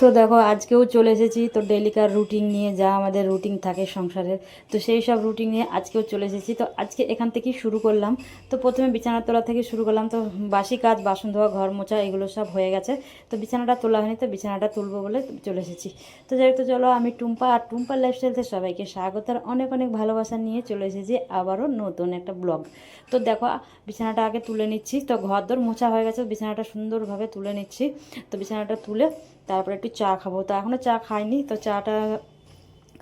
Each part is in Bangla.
তো দেখো, আজকেও চলে এসেছি। তো ডেলিকার রুটিন নিয়ে যা আমাদের রুটিন থাকে সংসারের তো সেই সব রুটিন নিয়ে আজকেও চলে এসেছি। তো আজকে এখান থেকেই শুরু করলাম। তো প্রথমে বিছানা তোলা থেকে শুরু করলাম। তো বাসি কাজ, বাসন ধোয়া, ঘর মোছা, এগুলো সব হয়ে গেছে। তো বিছানাটা তোলা হয়নি, তো বিছানাটা তুলবো বলে চলে এসেছি। তো যাই তো চলো আমি টুম্পা, আর টুম্পার লাইফস্টাইলতে সবাইকে স্বাগত। আর অনেক অনেক ভালোবাসা নিয়ে চলে এসেছি আবারও নতুন একটা ব্লগ তো দেখো, বিছানাটা আগে তুলে নিচ্ছি। তো ঘর দর মোছা হয়ে গেছে, বিছানাটা সুন্দরভাবে তুলে নিচ্ছি। তো বিছানাটা তুলে তারপরে একটু চা খাব। তো এখনও চা খাইনি তো চাটা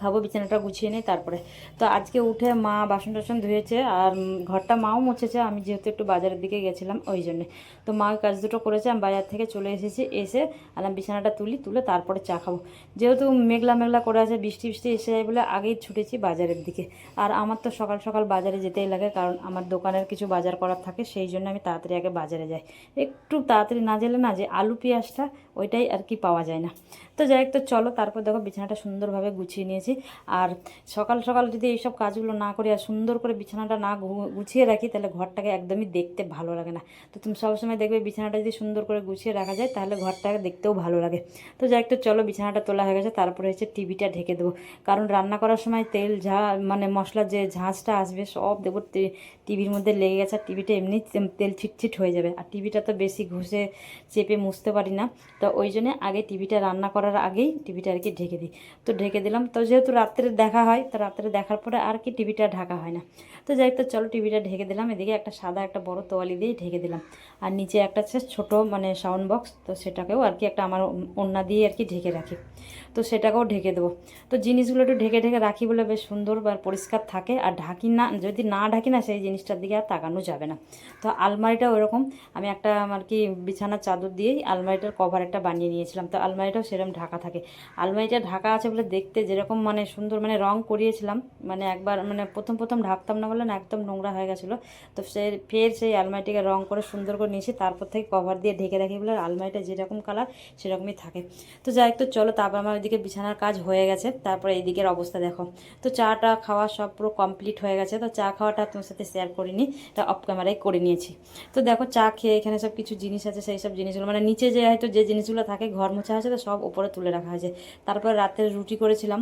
খাব, বিছানাটা গুছিয়ে নিই তারপরে। তো আজকে উঠে মা বাসন টাসন ধুয়েছে, আর ঘরটা মাও মুছেছে, আমি যেহেতু একটু বাজারের দিকে গেছিলাম ওই জন্যে। তো মা কাজ দুটো করেছে, আমি বাজার থেকে চলে এসেছি, এসে আলাম বিছানাটা তুলি, তুলে তারপরে চা খাব। যেহেতু মেঘলা মেঘলা করে আছে, বৃষ্টি বৃষ্টি এসে যায় বলে আগেই ছুটেছি বাজারের দিকে। আর আমার তো সকাল সকাল বাজারে যেতেই লাগে, কারণ আমার দোকানের কিছু বাজার করার থাকে, সেই জন্য আমি তাড়াতাড়ি আগে বাজারে যাই। একটু তাড়াতাড়ি না গেলে না, যে আলু পেঁয়াজটা, ওইটাই আর কি পাওয়া যায় না। তো যাই হোক, তো চলো, তারপর দেখো বিছানাটা সুন্দরভাবে গুছিয়ে নিয়েছি। আর সকাল সকাল যদি এইসব কাজগুলো না করি আর সুন্দর করে বিছানাটা না গুছিয়ে রাখি, তাহলে ঘরটাকে একদমই দেখতে ভালো লাগে না। তো তুমি সবসময় দেখবে বিছানাটা যদি সুন্দর করে গুছিয়ে রাখা যায়, তাহলে ঘরটাকে দেখতেও ভালো লাগে। তো যাই হোক, তো চলো, বিছানাটা তোলা হয়ে গেছে, তারপরে হচ্ছে টিভিটা ঢেকে দেবো। কারণ রান্না করার সময় তেল, ঝা মানে মশলার যে ঝাঁঝটা আসবে, সব দেবো টিভির মধ্যে লেগে গেছে, আর টিভিটা এমনি তেল ছিটছিট হয়ে যাবে। আর টিভিটা তো বেশি ঘষে, চেপে মুছতে পারি না। তো ওই জন্য আগে টিভিটা রান্না করার আগেই টিভিটা আর কি ঢেকে দিই। তো ঢেকে দিলাম। তো যেহেতু রাত্রে দেখা হয়, তো রাত্রে দেখার পরে আর কি টিভিটা ঢাকা হয় না। তো যাই তো চলো টিভিটা ঢেকে দিলাম। এদিকে একটা সাদা একটা বড় তোয়ালি দিয়ে ঢেকে দিলাম। আর নিচে একটা ছোট মানে সাউন্ড বক্স তো সেটাকেও আর কি একটা আমার ওন্না দিয়ে আর কি ঢেকে রাখি। তো সেটাকেও ঢেকে দেবো। তো জিনিসগুলো একটু ঢেকে ঢেকে রাখি বলে বেশ সুন্দর বা পরিষ্কার থাকে। আর ঢাকি না, যদি না ঢাকি না, সেই জিনিসটার দিকে আর তাকানো যাবে না। তো আলমারিটাও এরকম। আমি একটা আর কি বিছানার চাদর দিয়েই আলমারিটার কভার একটা বানিয়ে নিয়েছিলাম। তো আলমারিটাও সেরকম ঢাকা থাকে। আলমারিটা ঢাকা আছে বলে দেখতে যেরকম মানে সুন্দর মানে রং করিয়েছিলাম। মানে একবার মানে প্রথম প্রথম ঢাকতাম না বলে না, একদম নোংরা হয়ে গেছিল। তো সে ফের সেই আলমারিটিকে রং করে সুন্দর করে নিয়েছি। তারপর থেকে কভার দিয়ে ঢেকে রাখি বলে আলমারিটা যেরকম কালার সেরকমই থাকে। তো যাই তো চলো তারপর আমার ওইদিকে বিছানার কাজ হয়ে গেছে, তারপরে এইদিকের অবস্থা দেখো। তো চাটা খাওয়া সব পুরো কমপ্লিট হয়ে গেছে, তো চা খাওয়াটা তোমার সাথে শেয়ার করিনি, তা অফ ক্যামেরায় করে নিয়েছি। তো দেখো চা খেয়ে এখানে সব কিছু জিনিস আছে, সেই সব জিনিসগুলো মানে নিচে যে হয়তো যে জিনিসগুলো থাকে, ঘর মোছা আছে, তো সব উপরে তুলে রাখা হয়েছে। তারপর রাতের রুটি করেছিলাম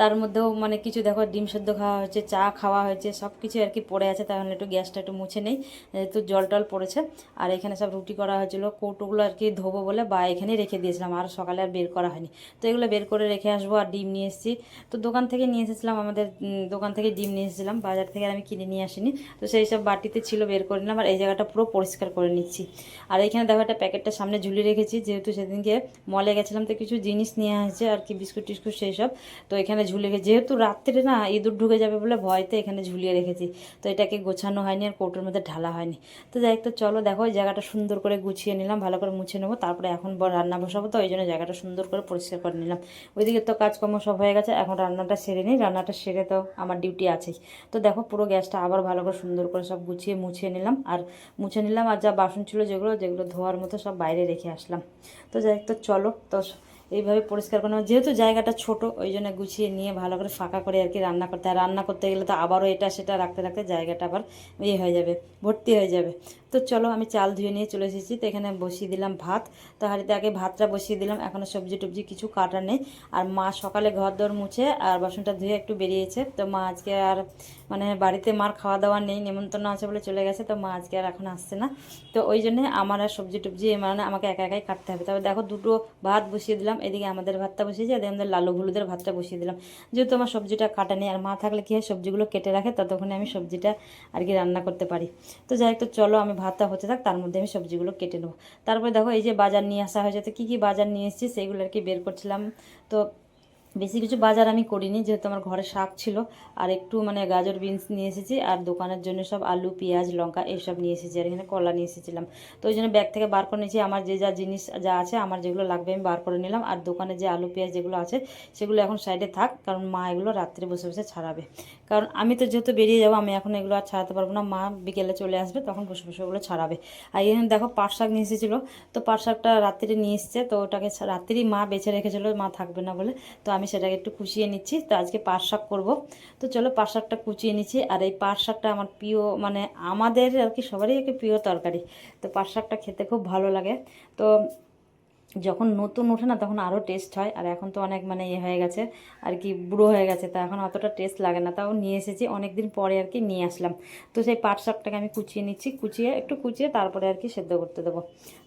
তার মধ্যেও মানে কিছু দেখো, ডিম সেদ্ধ খাওয়া হয়েছে, চা খাওয়া হয়েছে সব কিছু আর কি পড়ে আছে, তাহলে একটু গ্যাসটা একটু মুছে নেই যেহেতু জল টল পড়েছে। আর এখানে সব রুটি করা হয়েছিল, কৌটোগুলো আর কি ধোবো বলে বা এখানেই রেখে দিয়েছিলাম, আর সকালে আর বের করা হয়নি। তো এগুলো বের করে রেখে আসব আর ডিম নিয়ে এসেছি। তো দোকান থেকে নিয়ে এসেছিলাম আমাদের দোকান থেকে ডিম নিয়ে এসেছিলাম, বাজার থেকে আমি কিনে নিয়ে আসিনি। তো সেই সব বাটিতে ছিল, বের করে নিলাম, আর এই জায়গাটা পুরো পরিষ্কার করে নিচ্ছি। আর এখানে দেখো একটা প্যাকেটটা সামনে ঝুলিয়ে রেখেছি, যেহেতু সেদিনকে মলে গেছিলাম, তো কিছু জিনিস নিয়ে আসছে, আর কি বিস্কুট টিস্কুট সেই সব। তো এখানে ঝুলিয়ে রেখে- যেহেতু রাত্রে না ইঁদুর ঢুকে যাবে বলে ভয়তে এখানে ঝুলিয়ে রেখেছি, তো এটাকে গোছানো হয়নি আর কৌটোর মধ্যে ঢালা হয়নি। তো যাই তো চলো দেখো, এই জায়গাটা সুন্দর করে গুছিয়ে নিলাম, ভালো করে মুছে নেব, তারপরে এখন রান্না বসাবো, তো ওই জন্য জায়গাটা সুন্দর করে পরিষ্কার করে নিলাম। ওইদিকে তো কাজকর্ম সব হয়ে গেছে, এখন রান্নাটা সেরে নিই, রান্নাটা সেরে তো আমার ডিউটি আছেই। তো দেখো, পুরো গ্যাসটা আবার ভালো করে সুন্দর করে সব গুছিয়ে মুছিয়ে নিলাম, আর মুছে নিলাম, আর যা বাসন ছিল যেগুলো যেগুলো ধোয়ার মতো সব বাইরে রেখে আসলাম। তো যাই তো চলো, তো এইভাবে পরিষ্কার করে। যেহেতু জায়গাটা ছোট, ওই জন্য গুছিয়ে নিয়ে ভালো করে ফাঁকা করে আর কি রান্না করতে। আর রান্না করতে গেলে তো আবারও এটা সেটা রাখতে রাখতে জায়গাটা আবার ইয়ে হয়ে যাবে, ভর্তি হয়ে যাবে। তো চলো আমি চাল ধুয়ে নিয়ে চলে এসেছি। তো এখানে বসিয়ে দিলাম ভাত। তো হাঁড়িতে আগে ভাতটা বসিয়ে দিলাম। এখনও সবজি টবজি কিছু কাটা নেই। আর মা সকালে ঘর দর মুছে আর বাসনটা ধুয়ে একটু বেরিয়েছে। তো মা আজকে আর মানে বাড়িতে মার খাওয়া দাওয়া নেই নেমন্তন্ন আছে বলে চলে গেছে। তো মা আজকে আর এখন আসছে না। তো ওই জন্যে আমার আর সবজি টবজি মানে আমাকে একা একাই কাটতে হবে। তবে দেখো দুটো ভাত বসিয়ে দিলাম। এদিকে আমাদের ভাতটা বসিয়েছি, এদিকে আমাদের লালু হলুদের ভাতটা বসিয়ে দিলাম। যেহেতু আমার সবজিটা কাটা নেই, আর মা থাকলে কী হয়, সবজিগুলো কেটে রাখে, ততক্ষণে আমি সবজিটা আর কি রান্না করতে পারি। তো যাই তো চলো আমি ভাতটা হতে থাক, তার মধ্যে আমি সবজিগুলো কেটে নেব। তারপরে দেখো, এই যে বাজার নিয়ে আসা হয়েছে, তো কী কী বাজার নিয়ে এসেছি, সেইগুলো আর কি বের করছিলাম। তো বেশি কিছু বাজার আমি করিনি, যেহেতু আমার ঘরে শাক ছিল। আর একটু মানে গাজর, বিনস নিয়ে এসেছি, আর দোকানের জন্য সব আলু, পেঁয়াজ, লঙ্কা এইসব নিয়ে এসেছি, আর এখানে কলা নিয়ে এসেছিলাম। তো ওই জন্য ব্যাগ থেকে বার করে নিয়েছি। আমার যে যা জিনিস যা আছে, আমার যেগুলো লাগবে আমি বার করে নিলাম। আর দোকানে যে আলু, পেঁয়াজ যেগুলো আছে, সেগুলো এখন সাইডে থাক, কারণ মা এগুলো রাত্রে বসে বসে ছাড়াবে। কারণ আমি তো যেহেতু বেরিয়ে যাব, আমি এখন এগুলো আর ছাড়াতে পারব না। মা বিকেলে চলে আসবে, তখন বসে বসে ওগুলো ছাড়াবে। আর এখানে দেখো পাট শাক নিয়ে এসেছিল, তো পাট শাকটা রাত্রে নিয়ে এসছে, তো ওটাকে রাত্রেই মা বেছে রেখেছিলো, মা থাকবে না বলে। তো আমি সেটাকে একটু কুচিয়ে নিচ্ছি, তো আজকে পাট শাক করব। তো চলো পাট শাকটা কুচিয়ে নিচ্ছি, আর এই পাট শাকটা আমার প্রিয় মানে আমাদের আর কি সবারই একটা প্রিয় তরকারি। তো পাট শাকটা খেতে খুব ভালো লাগে। তো যখন নতুন ওঠে না তখন আরও টেস্ট হয়, আর এখন তো অনেক মানে ইয়ে হয়ে গেছে, আর কি বুড়ো হয়ে গেছে, তা এখন অতটা টেস্ট লাগে না, তাও নিয়ে এসেছি অনেক দিন পরে আর কি নিয়ে আসলাম। তো সেই পাট শাকটাকে আমি কুচিয়ে নিচ্ছি, কুচিয়ে, একটু কুচিয়ে তারপরে আর কি সেদ্ধ করতে দেবো।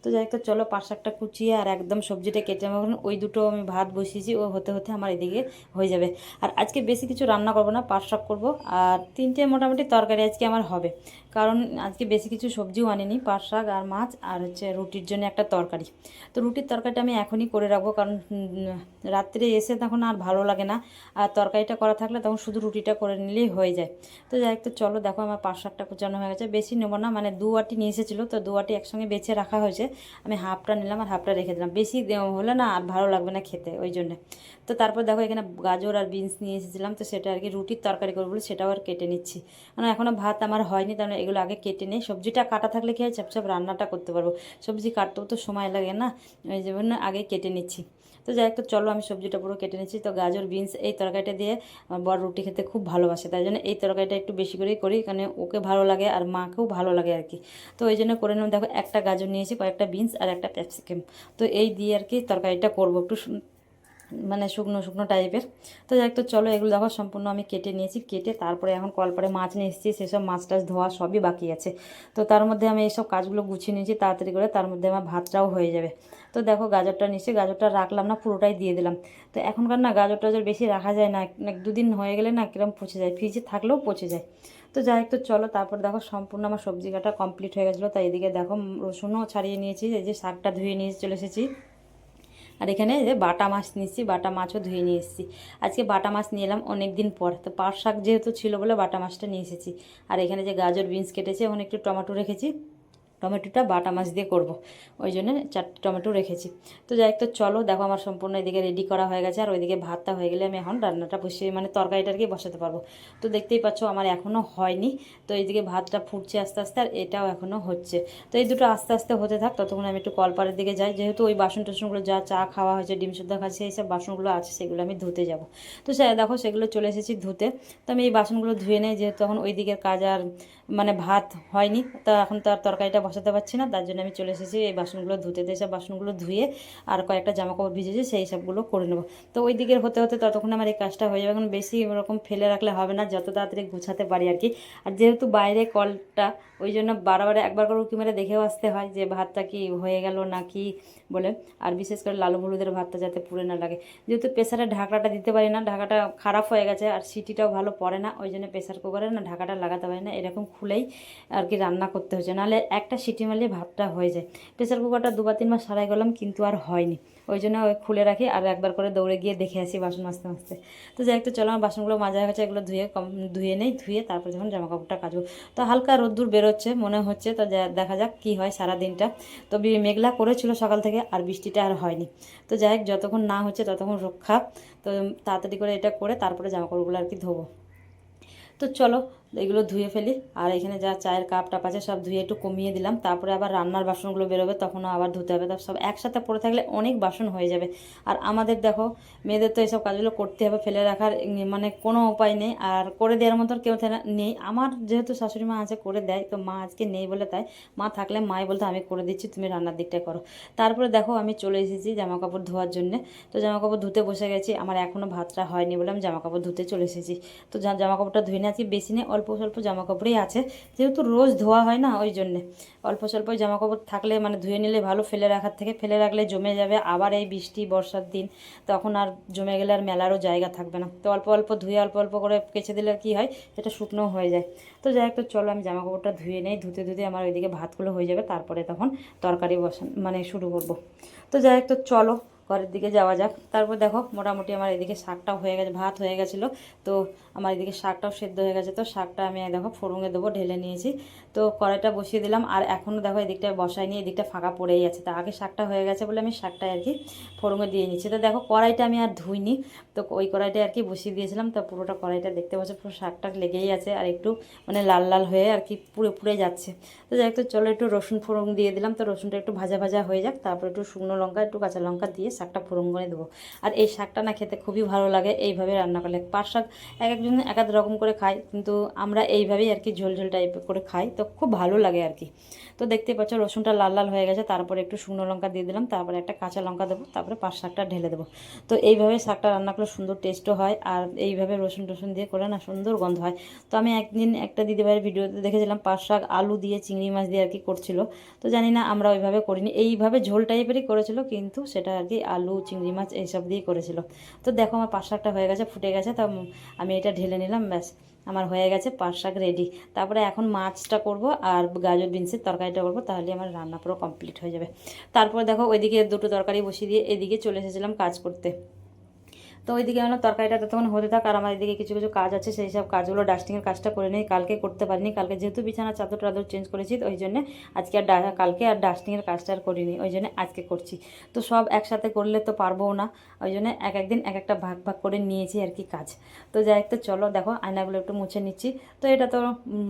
তো যাই তো চলো পাট শাকটা কুচিয়ে আর একদম সবজিটা কেটে আমার ওই দুটো আমি ভাত বসিয়েছি, ও হতে হতে আমার এদিকে হয়ে যাবে। আর আজকে বেশি কিছু রান্না করব না, পাট শাক করব, আর তিনটে মোটামুটি তরকারি আজকে আমার হবে, কারণ আজকে বেশি কিছু সবজিও আনিনি, পাট শাক আর মাছ, আর হচ্ছে রুটির জন্য একটা তরকারি। তো রুটির তরকারিটা আমি এখনই করে রাখব, কারণ রাত্রে এসে তখন আর ভালো লাগে না। আর তরকারিটা করা থাকলে তখন শুধু রুটিটা করে নিলেই হয়ে যায়। তো যাই তো চলো দেখো আমার পাঁচ শাকটা কুচানো হয়ে গেছে। বেশি নেব না মানে দু আটি নিয়ে এসেছিল, তো দু আটি একসঙ্গে বেছে রাখা হয়েছে। আমি হাফটা নিলাম আর হাফটা রেখে দিলাম। বেশি হলে না আর ভালো লাগবে না খেতে ওই জন্যে। তো তারপর দেখো এখানে গাজর আর বিনস নিয়ে এসেছিলাম, তো সেটা আর কি রুটির তরকারি করব বলে সেটাও আর কেটে নিচ্ছি। কারণ এখনও ভাত আমার হয়নি তাহলে এগুলো আগে কেটে নেই। সবজিটা কাটা থাকলে কি হয়, চাপচাপ রান্নাটা করতে পারব। সবজি কাটতেও তো সময় লাগে না। ওই জন্য আগে কেটে নিচ্ছি। তো যাই তো চলো আমি সবজিটা পুরো কেটে নিচ্ছি। তো গাজর, বিনস এই তরকারিটা দিয়ে বড় রুটি খেতে খুব ভালোবাসে, তাই জন্য এই তরকারিটা একটু বেশি করেই করি, কারণ ওকে ভালো লাগে আর মাকেও ভালো লাগে আর কি। তো ওই জন্য করে নিলাম, দেখো একটা গাজর নিয়েছি কয়েকটা বিনস আর একটা ক্যাপসিকাম। তো এই দিয়ে আর কি তরকারিটা করব, একটু মানে শুকনো শুকনো টাইপের তো যাই তো চলো এগুলো দেখো, সম্পূর্ণ আমি কেটে নিয়েছি। কেটে তারপরে এখন কলপারে মাছ নিয়ে এসেছি, সেসব মাছ টাছ ধোয়া সবই বাকি আছে। তো তার মধ্যে আমি এইসব কাজগুলো গুছিয়ে নিয়েছি তাড়াতাড়ি করে, তার মধ্যে আমার ভাতটাও হয়ে যাবে। তো দেখো, গাজরটা নিশ্চয়ই, গাজরটা রাখলাম না, পুরোটাই দিয়ে দিলাম। তো এখনকার না গাজর টাজর বেশি রাখা যায় না, এক দুদিন হয়ে গেলে না কিরম পচে যায় ফ্রিজে থাকলেও পচে যায়। তো যাই তো চলো তারপর দেখো, সম্পূর্ণ আমার সবজি কাটা কমপ্লিট হয়ে গেছিল। তাই এদিকে দেখো রসুনও ছাড়িয়ে নিয়েছি, এই যে শাকটা ধুয়ে নিয়ে চলে এসেছি। আর এখানে যে বাটা মাছ নিয়েছি, বাটা মাছও ধুয়ে নিয়ে এসেছি। আজকে বাটা মাছ নিয়ে এলাম অনেক দিন পর। তো পাট শাক যেহেতু ছিল বলে বাটা মাছটা নিয়ে এসেছি। আর এখানে যে গাজর, বিনস কেটেছে ওখানে একটু টমেটো রেখেছি। টমেটোটা বাটা মাছ দিয়ে করব। ওই জন্য চারটে টমেটো রেখেছি। তো যাই তো চলো, দেখো আমার সম্পূর্ণ এদিকে রেডি করা হয়ে গেছে। আর ওইদিকে ভাতটা হয়ে গেলে আমি এখন রান্নাটা বসিয়ে মানে তরকারিটা আর কি বসাতে পারব। তো দেখতেই পাচ্ছ, আমার এখনও হয়নি। তো এইদিকে ভাতটা ফুটছে আস্তে আস্তে, আর এটাও এখনও হচ্ছে। তো এই দুটো আস্তে আস্তে হতে থাক, ততক্ষণ আমি একটু কলপাড়ের দিকে যাই। যেহেতু ওই বাসন টাসনগুলো যা চা খাওয়া হয়েছে, ডিম সুদ্ধা খাচ্ছে এইসব বাসনগুলো আছে, সেগুলো আমি ধুতে যাব। তো দেখো, সেগুলো চলে এসেছি ধুতে। তো আমি এই বাসনগুলো ধুয়ে নেই, যেহেতু এখন ওই দিকের কাজ আর মানে ভাত হয়নি, তো এখন তো আর তরকারিটা বসাতে পারছি না, তার জন্য আমি চলে এসেছি, এই বাসনগুলো ধুতে দিয়ে সব বাসনগুলো ধুয়ে আর কয়েকটা জামা কাপড় ভিজেছি, সেই সবগুলো করে নেব। তো ওই দিকের হতে হতে ততক্ষণ আমার এই কাজটা হয়ে যাবে, এখন বেশি ওরকম ফেলে রাখলে হবে না, যত তাড়াতাড়ি গুছাতে পারি আর কি। আর যেহেতু বাইরে কলটা, ওই জন্য বারবার একবার করে উঁকি মেরে দেখেও আসতে হয় যে ভাতটা কি হয়ে গেল না কি বলে। আর বিশেষ করে লালু হলুদের ভাতটা যাতে পুড়ে না লাগে। যেহেতু প্রেসারে ঢাকনাটা দিতে পারি না, ঢাকাটা খারাপ হয়ে গেছে, আর সিটিটাও ভালো পড়ে না, ওই জন্য প্রেসার কুকারে না ঢাকাটা লাগাতে পারি না, এরকম খুলেই আর কি রান্না করতে হচ্ছে নাহলে একটা সিটি মারলে ভাতটা হয়ে যায়। প্রেসার কুকারটা দুবার তিনবার সারাই গেলাম, কিন্তু আর হয়নি। ওই জন্য খুলে রাখি আর একবার করে দৌড়ে গিয়ে দেখে আসি বাসন মাজতে মাজতে। তো যাই একটু চলো আমার বাসনগুলো মাজা হয়ে এগুলো ধুয়ে কম ধুয়ে নেই, ধুয়ে তারপর যখন জামা কাপড়টা কাচবো। তো হালকা রোদ্দুর বেরোচ্ছে, মনে হচ্ছে, তো দেখা যাক কি হয় সারা দিনটা তো মেঘলা করেছিল সকাল থেকে আর বৃষ্টিটা আর হয়নি। তো যাই হোক, যতক্ষণ না হচ্ছে ততক্ষণ রক্ষা। তো তাড়াতাড়ি করে এটা করে তারপরে জামা কাপড়গুলো আর কি ধোবো। তো চলো এগুলো ধুয়ে ফেলি। আর এখানে যা চায়ের কাপ টাপ আছে সব ধুয়ে একটু কমিয়ে দিলাম। তারপরে আবার রান্নার বাসনগুলো বেরোবে, তখনও আবার ধুতে হবে। সব একসাথে পড়ে থাকলে অনেক বাসন হয়ে যাবে। আর আমাদের দেখো, মেয়েদের তো এইসব কাজগুলো করতে হবে, ফেলে রাখার মানে কোনো উপায় নেই। আর করে দেওয়ার মতন কেউ নেই। আমার যেহেতু শাশুড়ি মা আছে, করে দেয়। তো মা আজকে নেই বলে তাই। মা থাকলে মাই বলতো, আমি করে দিচ্ছি, তুমি রান্নার দিকটা করো। তারপরে দেখো, আমি চলে এসেছি জামা কাপড় ধোয়ার জন্য। তো জামা কাপড় ধুতে বসে গেছি। আমার এখনও ভাতটা হয়নি বলে আমি জামা কাপড় ধুতে চলে এসেছি। তো জামা কাপড়টা ধুয়ে নিয়ে আজকে বেশি নেই অল্প স্বল্প জামা কাপড়ই আছে। যেহেতু রোজ ধোয়া হয় না, ওই জন্যে। অল্প স্বল্প জামা কাপড় থাকলে মানে ধুয়ে নিলে ভালো, ফেলে রাখার থেকে ফেলে রাখলে জমে যাবে আবার এই বৃষ্টি, বর্ষার দিন। তখন আর জমে গেলে আর মেলারও জায়গা থাকবে না। তো অল্প অল্প ধুয়ে অল্প অল্প করে কেচে দিলে কি হয়, সেটা শুকনো হয়ে যায়। তো যাই তো চলো আমি জামা কাপড়টা ধুয়ে নেই, ধুতে ধুতে আমার ওইদিকে ভাতগুলো হয়ে যাবে, তারপরে তখন তরকারি বসান মানে শুরু করব। তো যাই তো চলো, ঘরের দিকে যাওয়া যাক। তারপর দেখো, মোটামুটি আমার এদিকে শাকটাও হয়ে গেছে, ভাত হয়ে গেছিল। তো আমার এদিকে শাকটাও সেদ্ধ হয়ে গেছে, তো শাকটা আমি দেখো ফোড়ঙে দেবো, ঢেলে নিয়েছি। তো কড়াইটা বসিয়ে দিলাম, আর এখনও দেখো এদিকটা বসাই নিয়ে এদিকটা ফাঁকা পড়েই আছে। তা আগে শাকটা হয়ে গেছে বলে আমি শাকটা আর কি ফোড়ঙে দিয়ে নিচ্ছি। তো দেখো কড়াইটা আমি আর ধুইনি, তো ওই কড়াইটা আর কি বসিয়ে দিয়েছিলাম, তো পুরোটা কড়াইটা দেখতে পাচ্ছ, পুরো শাকটা লেগেই আছে, আর একটু মানে লাল লাল হয়ে আর কি পুড়ে পুড়ে যাচ্ছে। তো যাই তো চলো একটু রসুন ফোড়ন দিয়ে দিলাম, তো রসুনটা একটু ভাজা ভাজা হয়ে যাক, তারপর একটু শুকনো লঙ্কা, একটু কাঁচা লঙ্কা দিয়ে শাকটা ফোড়ন করে দেবো। আর এই শাকটা না খেতে খুবই ভালো লাগে, এইভাবে রান্না করলে পাট শাক এক এক একজন এক এক রকম করে খায়, কিন্তু আমরা এইভাবেই আর কি ঝোল ঝোল টাইপ করে খাই, তো খুব ভালো লাগে আর কি। তো দেখতে পাচ্ছ রসুনটা লাল লাল হয়ে গেছে, তারপরে একটু শুকনো লঙ্কা দিয়ে দিলাম, তারপরে একটা কাঁচা লঙ্কা দেবো, তারপরে পাঁচ শাকটা ঢেলে দেবো। তো এইভাবে শাকটা রান্না করলে সুন্দর টেস্টও হয়, আর এইভাবে রসুন টসুন দিয়ে করে না সুন্দর গন্ধ হয়। তো আমি একদিন একটা দিদিভাইয়ের ভিডিওতে দেখেছিলাম, পাঁচ শাক আলু দিয়ে চিংড়ি মাছ দিয়ে আর কি করছিল। তো জানি না আমরা ওইভাবে করিনি, এইভাবে ঝোল টাইপেরই করেছিল, কিন্তু সেটা আর কি আলু, চিংড়ি মাছ এইসব দিয়ে করেছিল। তো দেখো আমার পাঁচ শাকটা হয়ে গেছে, ফুটে গেছে, তো আমি এটা ঢেলে নিলাম, ব্যাস। আমার হয়ে গেছে পাট শাক রেডি তারপরে এখন মাছটা করব আর গাজর বিনসের তরকারিটা করব, তাহলে আমার রান্না পুরো কমপ্লিট হয়ে যাবে। তারপর দেখো ওইদিকে দুটো তরকারি বসিয়ে দিয়ে এদিকে চলে এসেছিলাম কাজ করতে। তো ওইদিকে আমরা তরকারিটা তখন হতে থাক আর আমার এদিকে কিছু কিছু কাজ আছে, সেই সব কাজগুলো ডাস্টিংয়ের কাজটা করে নিই। কালকে করতে পারিনি। কালকে যেহেতু বিছানা, চাদর টাদর চেঞ্জ করেছি ওই জন্য আজকে আর কালকে আর ডাস্টিংয়ের কাজটা আর করিনি। ওই জন্য আজকে করছি। তো সব একসাথে করলে তো পারবোও না। ওই জন্য এক একদিন এক একটা ভাগ ভাগ করে নিয়েছি আর কি কাজ। তো যাই তো চলো দেখো, আয়নাগুলো একটু মুছে নিচ্ছি। তো এটা তো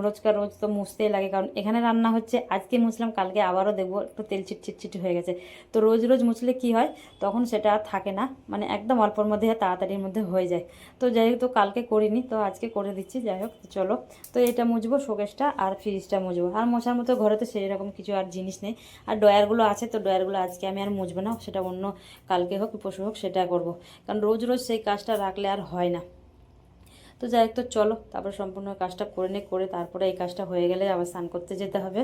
রোজকার রোজ তো মুছতেই লাগে, কারণ এখানে রান্না হচ্ছে, আজকে মুছলাম, কালকে আবারও দেখব, একটু তেল চিটচিট হয়ে গেছে। তো রোজ রোজ মুছলে কি হয়? তখন সেটা আর থাকে না। মানে একদম অল্পর মধ্যে তাড়াতাড়ির মধ্যে হয়ে যায়। তো যাই হোক, তো কালকে করিনি, তো আজকে করে দিচ্ছি, যাই হোক চলো। তো এটা মুছবো, শোকেসটা আর ফ্রিজটা মুছবো। আর মশার মতো ঘরে তো সেই রকম কিছু আর জিনিস নেই। আর ডয়ারগুলো আছে, তো ডয়ারগুলো আজকে আমি আর মুছবো না, সেটা অন্য কালকে হোক পশু হোক, সেটা করব। কারণ রোজ রোজ সেই কাজটা রাখলে আর হয় না। তো যাই হোক, তো চলো, তারপরে সম্পূর্ণ কাজটা করে নে করে তারপরে এই কাজটা হয়ে গেলে আবার স্নান করতে যেতে হবে।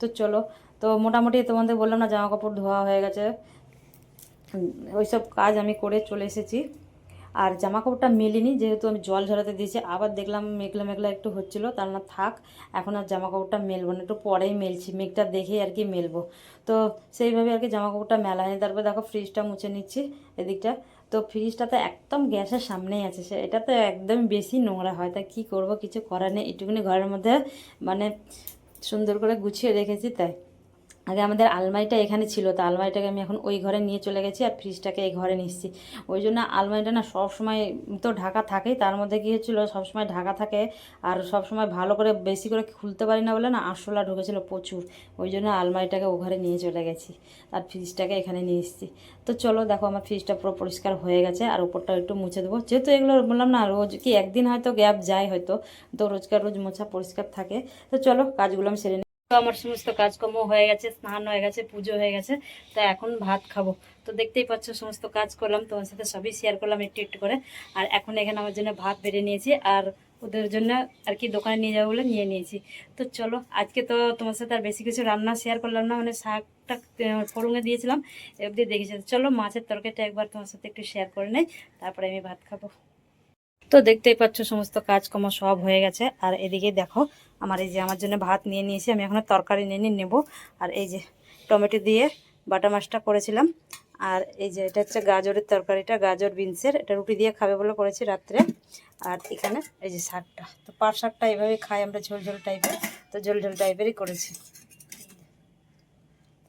তো চলো, তো মোটামুটি তোমাদের বললাম না জামা কাপড় ধোয়া হয়ে গেছে। ওইসব কাজ আমি করে চলে এসেছি। আর জামা কাপড়টা মেলিনি, যেহেতু আমি জল ঝরাতে দিয়েছি, আবার দেখলাম মেঘলা মেঘলা একটু হচ্ছিল, তার না থাক, এখন আর জামা কাপড়টা মেলবো না, একটু পরেই মেলছি, মেঘটা দেখে আর কি মেলবো। তো সেইভাবে আর কি জামা কাপড়টা মেলা হয়নি, তারপর দেখো ফ্রিজটা মুছে নিচ্ছি এদিকটা। তো ফ্রিজটা তো একদম গ্যাসের সামনেই আছে, সে এটা তো একদম বেশি নোংরা হয়, তা কী করব, কিছু করার নেই, একটুখানি ঘরের মধ্যে মানে সুন্দর করে গুছিয়ে রেখেছি তাই। আগে আমাদের আলমারিটা এখানে ছিল, তো আলমারিটাকে আমি এখন ওই ঘরে নিয়ে চলে গেছি আর ফ্রিজটাকে এই ঘরে নিচ্ছি। ওই জন্য আলমারিটা না সব সময় তো ঢাকা থাকেই, তার মধ্যে কী হচ্ছিল সবসময় ঢাকা থাকে আর সব সময় ভালো করে বেশি করে খুলতে পারি না বলে না আরশোলা ঢুকেছিল প্রচুর, ওই জন্য আলমারিটাকে ও ঘরে নিয়ে চলে গেছি আর ফ্রিজটাকে এখানে নিয়ে এসেছি। তো চলো দেখো আমার ফ্রিজটা পুরো পরিষ্কার হয়ে গেছে আর উপরটা একটু মুছে দেবো। যেহেতু এগুলো বললাম না, রোজ কি একদিন হয়তো গ্যাপ যায় হয়তো, তো রোজকার রোজ মোছা পরিষ্কার থাকে। তো চলো কাজগুলো আমি সেরে। তো আমার সমস্ত কাজকর্ম হয়ে গেছে, স্নান হয়ে গেছে, পুজো হয়ে গেছে, তা এখন ভাত খাব। তো দেখতেই পাচ্ছ সমস্ত কাজ করলাম, তোমার সাথে সবই শেয়ার করলাম একটু একটু করে। আর এখন এখানে আমার জন্য ভাত বেড়ে নিয়েছি, আর ওদের জন্য আর কি দোকানে নিয়ে যাব বলে নিয়ে নিয়েছি। তো চলো, আজকে তো তোমার সাথে আর বেশি কিছু রান্না শেয়ার করলাম না মানে শাকটা ফোড়ঙে দিয়েছিলাম অবধি দেখেছি। চলো, মাছের তরকারিটা একবার তোমার সাথে একটু শেয়ার করে নেই, তারপরে আমি ভাত খাব। তো দেখতেই পাচ্ছ সমস্ত কাজকর্ম সব হয়ে গেছে। আর এদিকে দেখো, আমার এই যে আমার জন্য ভাত নিয়ে নিয়েছি, আমি এখন তরকারি নিয়ে নিয়ে নেব। আর এই যে টমেটো দিয়ে বাটা মাছটা করেছিলাম। আর এই যে এটা হচ্ছে গাজরের তরকারিটা, গাজর বিনসের, এটা রুটি দিয়ে খাবে বলে করেছি রাত্রে। আর এখানে এই যে শাকটা, তো পাট শাকটা এইভাবে খাই আমরা ঝোল ঝোল টাইপের তো ঝোল ঝোল টাইপেরই করেছি।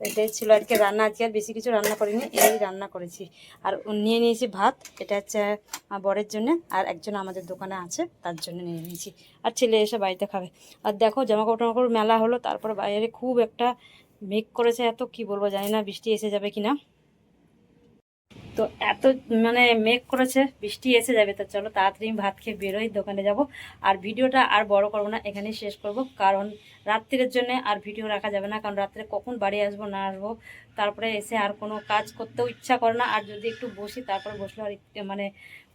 এটাই ছিল আজকে রান্না, আজকে আর বেশি কিছু রান্না করিনি, এই রান্না করেছি। আর নিয়ে নিয়েছি ভাত, এটা হচ্ছে বরের জন্য, আর একজন আমাদের দোকানে আছে, তার জন্য নিয়ে নিয়েছি। আর ছেলে এসে বাড়িতে খাবে। আর দেখো জামা কাপড় টামা কাপড় মেলা হলো, তারপর বাইরে খুব একটা মেঘ করেছে এত, কি বলব জানি না, বৃষ্টি এসে যাবে কিনা তো এত মানে মেঘ করেছে, বৃষ্টি এসে যাবে, তো চলো তাড়াতাড়ি ভাত খেয়ে বেরোই, দোকানে যাব। আর ভিডিওটা আর বড় করব না, এখানেই শেষ করব, কারণ রাত্রির জন্য আর ভিডিও রাখা যাবে না, কারণ রাত্রে কখন বাড়ি আসব না আসব, তারপরে এসে আর কোনো কাজ করতেও ইচ্ছা করে না, আর যদি একটু বসি তারপর বসলে আর মানে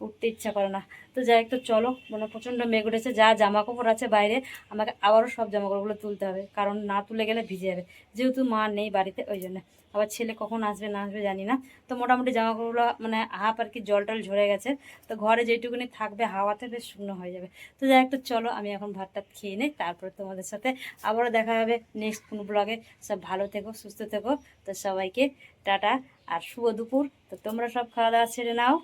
উঠতে ইচ্ছা করে না। তো যাই একটু চলো মানে প্রচণ্ড মেঘ উঠেছে, যা জামা কাপড় আছে বাইরে, আমাকে আবারও সব জামা কাপড়গুলো তুলতে হবে, কারণ না তুলে গেলে ভিজে যাবে। যেহেতু মা নেই বাড়িতে, ওই জন্য। আবার ছেলে কখন আসবে, না আসবে জানি না। তো মোটামুটি জামা কাপড়গুলো মানে হাফ আর কি জল টল ঝরে গেছে। তো ঘরে যেটুকুনি থাকবে, হাওয়াতে বেশ শুকনো হয়ে যাবে। তো যাই একটু চলো, আমি এখন ভাতটা খেয়ে নিই, তারপরে তোমাদের সাথে আবারও দেখা হবে নেক্সট কোনো ব্লগে সব ভালো থেকো, সুস্থ থেকো। তো সবাইকে টাটা আর শুভ দুপুর। তো তোমরা সব খাওয়া দাওয়া ছেড়ে নাও।